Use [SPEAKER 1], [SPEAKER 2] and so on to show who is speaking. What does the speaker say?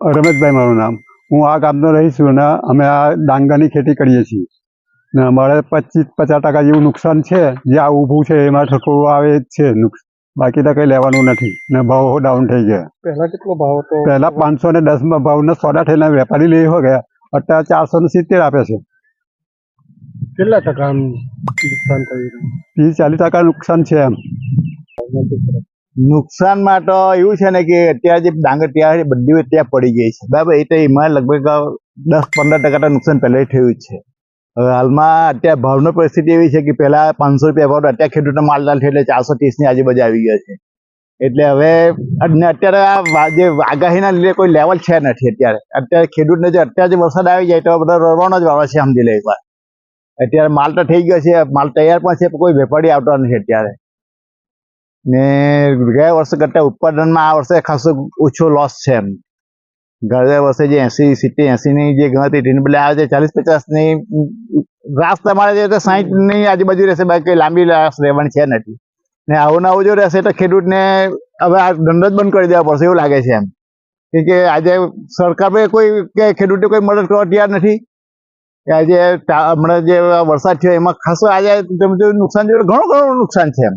[SPEAKER 1] રમેશભાઈ મારું નામ. હું આ ગામનો રહી છું ને અમે આ ડાંગરની ખેતી કરીએ છીએ. ને અમારે પચીસ પચાસ ટકા જેવું નુકસાન છે જે આ ઊભું છે એમાં થોડું આવે જ છે નુકસાન બાકી તો કંઈ લેવાનું નથી. ને ભાવ ડાઉન થઈ ગયા.
[SPEAKER 2] પહેલા કેટલો ભાવ હતો?
[SPEAKER 1] પહેલા પાંચસો ને દસમાં ભાવના સોદા થઈને વેપારી લઈ હો ગયા. અત્યારે ચારસો ને સિત્તેર આપે છે.
[SPEAKER 2] કેટલા ટકા નુકસાન થયું?
[SPEAKER 1] ત્રીસ ચાલીસ ટકા નુકસાન છે એમ.
[SPEAKER 3] નુકસાનમાં તો એવું છે ને કે અત્યારે જે ડાંગર ત્યાં બધી ત્યાં પડી ગઈ છે. બરાબર, એ તો એમાં લગભગ દસ પંદર ટકા નુકસાન પહેલા થયું છે. હવે હાલમાં અત્યારે ભાવની પરિસ્થિતિ એવી છે કે પહેલા પાંચસો રૂપિયા ભાવ અત્યારે ખેડૂતનો માલદાર છે એટલે ચારસો ત્રીસની આજુબાજુ આવી ગયો છે. એટલે હવે અત્યારે આ જે આગાહીના લીધે કોઈ લેવલ છે નથી અત્યારે. અત્યારે ખેડૂતને જે અત્યારે જે વરસાદ આવી જાય તો બધા રોવાનો જ વાળો છે, સમજી લે એકવાર. અત્યારે માલ તો થઈ ગયો છે, માલ તૈયાર પણ છે કોઈ વેપારી આવતો નથી અત્યારે. ને ગયા વર્ષે કરતાં ઉત્પાદનમાં આ વર્ષે ખાસો ઓછો લોસ છે એમ. ગયા વર્ષે જે એસી, સિત્તેર, એસીની જે ગણતરી હતી બદલે આવે છે ચાલીસ, પચાસની રાસ તમારે જે સાહીઠની આજુબાજુ રહેશે, બાકી લાંબી રાસ રહેવાની છે નથી. ને આવું આવું જો રહેશે તો ખેડૂતને હવે આ ધંધો જ બંધ કરી દેવા પડશે એવું લાગે છે એમ. કેમ કે આજે સરકાર કોઈ કે ખેડૂતે કોઈ મદદ કરવા તૈયાર નથી. કે આજે હમણાં જે વરસાદ થયો એમાં ખાસો આજે નુકસાન જોયું, ઘણું ઘણું નુકસાન છે એમ.